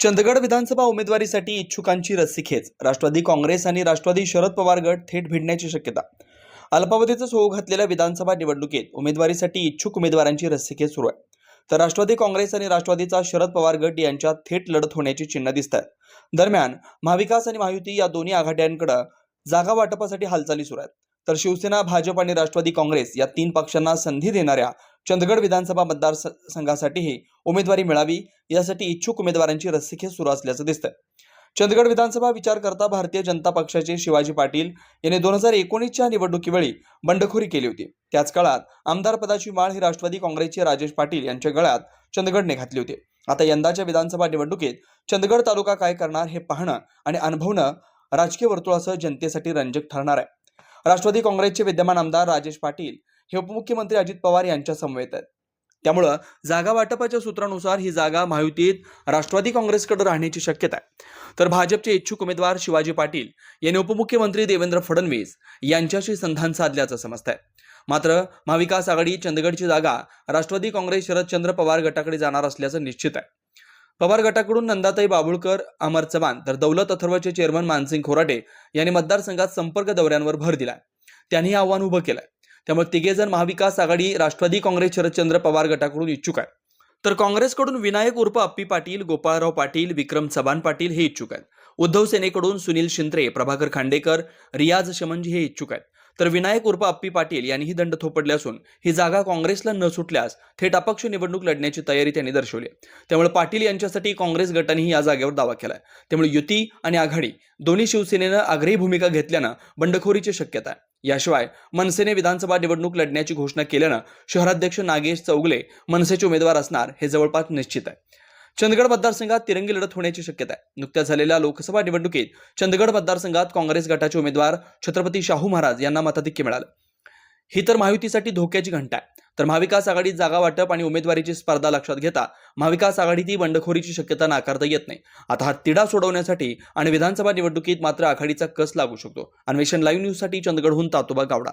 चंदगड विधानसभा उमेदवारीसाठी इच्छुकांची रस्सीखेच. राष्ट्रवादी काँग्रेस आणि राष्ट्रवादी शरद पवार गट थेट भिडण्याची शक्यता. अल्पावधीतच होऊ घातलेल्या विधानसभा निवडणुकीत उमेदवारीसाठी इच्छुक उमेदवारांची रस्सीखेच सुरू आहे. तर राष्ट्रवादी काँग्रेस आणि राष्ट्रवादीचा शरद पवार गट यांच्यात थेट लढत होण्याची चिन्ह दिसत आहेत दरम्यान महाविकास आणि महायुती या दोन्ही आघाड्यांकडे जागा वाटपासाठी हालचाली सुरू आहेत. तर शिवसेना भाजप आणि राष्ट्रवादी काँग्रेस या तीन पक्षांना संधी देणाऱ्या चंदगड विधानसभा मतदारसंघासाठीही उमेदवारी मिळावी यासाठी इच्छुक उमेदवारांची रस्सीखेच सुरू असल्याचं दिसतं चंदगड विधानसभा विचार करता भारतीय जनता पक्षाचे शिवाजी पाटील यांनी दोन हजार एकोणीसच्या निवडणुकीवेळी बंडखोरी केली होती. त्याच काळात आमदार पदाची माळ ही राष्ट्रवादी काँग्रेसचे राजेश पाटील यांच्या गळ्यात चंदगडने घातली होती. आता यंदाच्या विधानसभा निवडणुकीत चंदगड तालुका काय करणार हे पाहणं आणि अनुभवणं राजकीय वर्तुळासह जनतेसाठी रंजक ठरणार आहे. राष्ट्रवादी काँग्रेसचे विद्यमान आमदार राजेश पाटील हे उपमुख्यमंत्री अजित पवार यांच्या समवेत आहेत. त्यामुळं जागा वाटपाच्या सूत्रानुसार ही जागा महायुतीत राष्ट्रवादी काँग्रेसकडे राहण्याची शक्यता आहे. तर भाजपचे इच्छुक उमेदवार शिवाजी पाटील यांनी उपमुख्यमंत्री देवेंद्र फडणवीस यांच्याशी संधान साधल्याचं समजत आहे मात्र महाविकास आघाडी चंदगडची जागा राष्ट्रवादी काँग्रेस शरदचंद्र पवार गटाकडे जाणार असल्याचं निश्चित आहे. पवार गटाकडून नंदाताई बाबुळकर अमर चव्हाण तर दौलत अथर्वचे चेअरमन मानसिंग खोराटे यांनी मतदारसंघात संपर्क दौऱ्यांवर भर दिलाय. त्यांनी हे आव्हान उभं केलंय. त्यामुळे तिघेजण महाविकास आघाडी राष्ट्रवादी काँग्रेस शरदचंद्र पवार गटाकडून इच्छुक आहे तर काँग्रेसकडून विनायक उर्फ अप्पी पाटील गोपाळराव पाटील विक्रम चव्हाण पाटील हे इच्छुक आहेत. उद्धव सेनेकडून सुनील शिंत्रे प्रभाकर खांडेकर रियाज शमनजी हे इच्छुक आहेत. तर विनायक उर्फ अप्पी पाटील यांनीही दंड थोपडले असून ही जागा काँग्रेसला न सुटल्यास थेट अपक्ष निवडणूक लढण्याची तयारी त्यांनी दर्शवली त्यामुळे पाटील यांच्यासाठी काँग्रेस गटानेही या जागेवर दावा केलाय. त्यामुळे युती आणि आघाडी दोन्ही शिवसेनेनं आग्रही भूमिका घेतल्यानं बंडखोरीची शक्यता आहे. याशिवाय मनसेने विधानसभा निवडणूक लढण्याची घोषणा केल्यानं शहराध्यक्ष नागेश चौगले मनसेचे उमेदवार असणार हे जवळपास निश्चित आहे. चंदगड मतदारसंघात तिरंगी लढत होण्याची शक्यता आहे. नुकत्याच झालेल्या लोकसभा निवडणुकीत चंदगड मतदारसंघात काँग्रेस गटाचे उमेदवार छत्रपती शाहू महाराज यांना मताधिक्य मिळालं. ही तर महायुतीसाठी धोक्याची घंटा आहे. तर महाविकास आघाडीत जागा वाटप आणि उमेदवारीची स्पर्धा लक्षात घेता महाविकास आघाडीत बंडखोरीची शक्यता नाकारता येत नाही. आता हा तिढा सोडवण्यासाठी आणि विधानसभा निवडणुकीत मात्र आघाडीचा कस लागू शकतो? अन्वेषण लाईव्ह न्यूजसाठी चंदगडहून तातोबा गावडा.